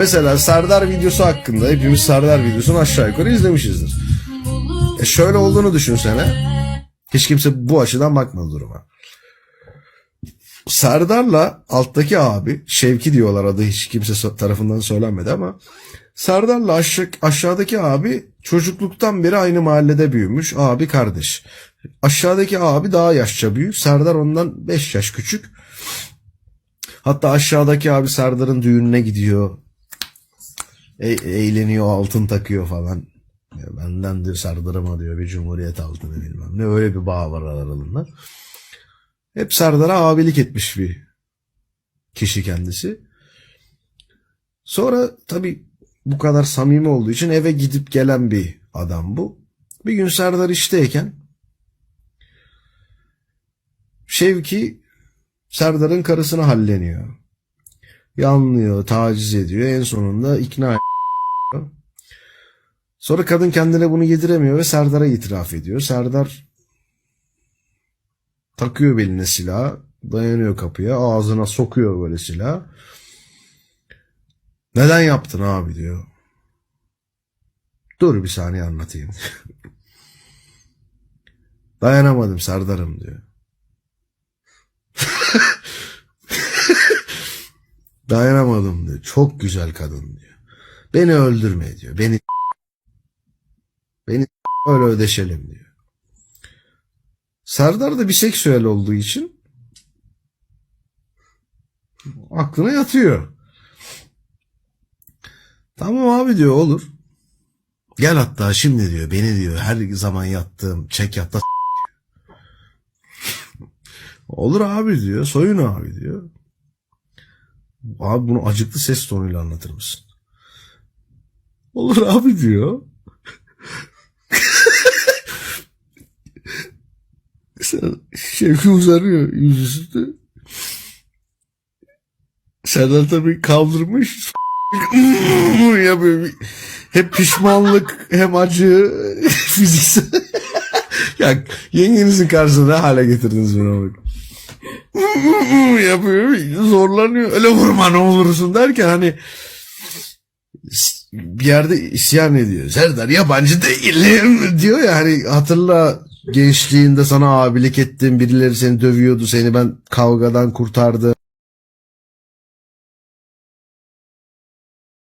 Mesela Serdar videosu hakkında hepimiz Serdar videosunu aşağı yukarı izlemişizdir. E şöyle olduğunu düşünsene. Hiç kimse bu açıdan bakmadı duruma. Serdar'la alttaki abi Şevki diyorlar adı hiç kimse tarafından söylenmedi ama Serdar'la aşağı, aşağıdaki abi çocukluktan beri aynı mahallede büyümüş abi kardeş. Aşağıdaki abi daha yaşça büyük. Serdar ondan 5 yaş küçük. Hatta aşağıdaki abi Serdar'ın düğününe gidiyor. E- eğleniyor altın takıyor falan. Ya benden diyor Serdar'ıma diyor bir cumhuriyet altını bilmem ne öyle bir bağ var aralarında. Hep Serdar'a abilik etmiş bir kişi kendisi. Sonra tabii bu kadar samimi olduğu için eve gidip gelen bir adam bu. Bir gün Serdar işteyken Şevki Serdar'ın karısını halleniyor. Yanlıyor, taciz ediyor. En sonunda ikna. Sonra kadın kendine bunu yediremiyor ve Serdar'a itiraf ediyor. Serdar takıyor beline silah, dayanıyor kapıya, ağzına sokuyor böyle silah. Neden yaptın abi diyor. Dur bir saniye anlatayım. Dayanamadım Serdar'ım diyor. Dayanamadım diyor. Çok güzel kadın diyor. Beni öldürme diyor. Beni beni öyle ödeşelim diyor. Serdar da biseksüel olduğu için aklına yatıyor. Tamam abi diyor olur. Gel hatta şimdi diyor beni diyor her zaman yattığım çek yatta Olur abi diyor soyun abi diyor. Abi bunu acıklı ses tonuyla anlatır mısın? Olur abi diyor. Şevki uzanıyor yüzüstü. Serdar tabii kaldırmış. yapıyor. Hem pişmanlık hem acı fiziksel. ya yengenizin karşısında ne hale getirdiniz bunu bak. yapıyor. Zorlanıyor. Öyle vurma ne olursun derken hani bir yerde isyan ediyor. Serdar yabancı değilim diyor ya hani hatırla gençliğinde sana abilik ettim birileri seni dövüyordu seni ben kavgadan kurtardım.